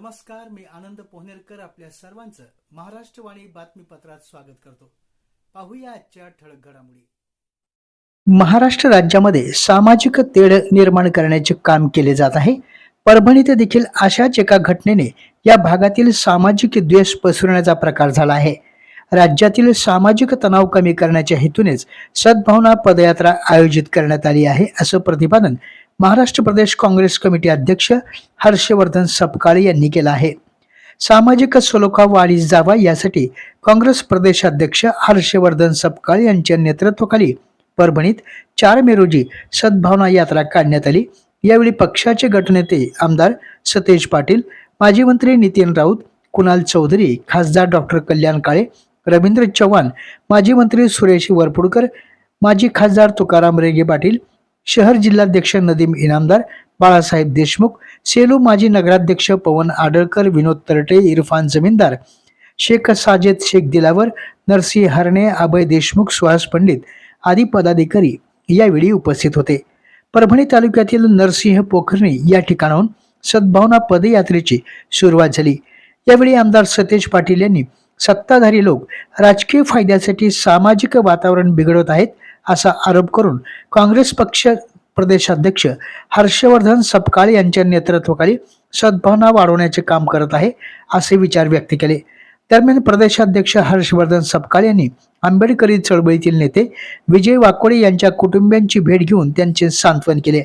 नमस्कार मी आनंद पोहनेरकर आपल्या सर्वांचं महाराष्ट्रवाणी बातमीपत्रात स्वागत करतो. पाहूया आजच्या ठळक घडामोडी. महाराष्ट्र राज्यामध्ये सामाजिक तेढ निर्माण करण्याचे काम केले जात आहे. परभणीत देखील अशाच एका घटनेने या भागातील सामाजिक द्वेष पसरवण्याचा प्रकार झाला आहे. राज्यातील सामाजिक तणाव कमी करण्याच्या हेतूनेच सद्भावना पदयात्रा आयोजित करण्यात आली आहे असं प्रतिपादन महाराष्ट्र प्रदेश काँग्रेस कमिटी अध्यक्ष हर्षवर्धन सपकाळे यांनी केलं आहे. सामाजिक सलोखा वाढीस जावा यासाठी काँग्रेस प्रदेशाध्यक्ष हर्षवर्धन सपकाळ यांच्या नेतृत्वाखाली परभणीत चार मे रोजी सद्भावना यात्रा काढण्यात आली. यावेळी पक्षाचे गटनेते आमदार सतेज पाटील माजी मंत्री नितीन राऊत कुणाल चौधरी खासदार डॉक्टर कल्याण काळे रवींद्र चव्हाण माजी मंत्री सुरेश वरपुडकर माजी खासदार तुकाराम रेगे पाटील शहर जिल्हाध्यक्ष नदीम इनामदार बाळासाहेब देशमुख सेलू माजी नगराध्यक्ष पवन आडळकर विनोद तरटे इरफान जमीनदार शेख साजेद शेख दिलावर नरसिंह हरणे अभय देशमुख सुहास पंडित आदी पदाधिकारी यावेळी उपस्थित होते. परभणी तालुक्यातील नरसिंह पोखरणी या ठिकाणाहून सद्भावना पदयात्रेची सुरुवात झाली. यावेळी आमदार सतेज पाटील यांनी सत्ताधारी लोक राजकीय फायद्यासाठी सामाजिक वातावरण बिघडवत आहेत असा आरोप करून काँग्रेस पक्ष प्रदेशाध्यक्ष हर्षवर्धन सपकाळ यांच्या नेतृत्वाखाली सद्भावना वाढवण्याचे काम करत आहे असे विचार व्यक्त केले. दरम्यान प्रदेशाध्यक्ष हर्षवर्धन सपकाळ यांनी आंबेडकरी चळवळीतील नेते विजय वाकोडे यांच्या कुटुंबियांची भेट घेऊन त्यांचे सांत्वन केले.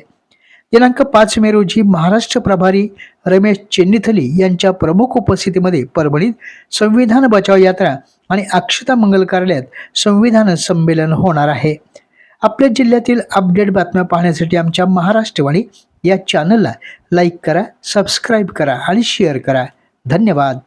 दिनांक पाच मे रोजी महाराष्ट्र प्रभारी रमेश चेन्निथली यांच्या प्रमुख उपस्थितीमध्ये परभणीत संविधान बचाव यात्रा आणि अक्षता मंगल कार्यालयात संविधान संमेलन होणार आहे. आपल्या जिल्ह्यातील अपडेट बातम्या पाहण्यासाठी आमच्या महाराष्ट्रवाणी या चॅनलला लाईक करा सबस्क्राईब करा आणि शेअर करा. धन्यवाद.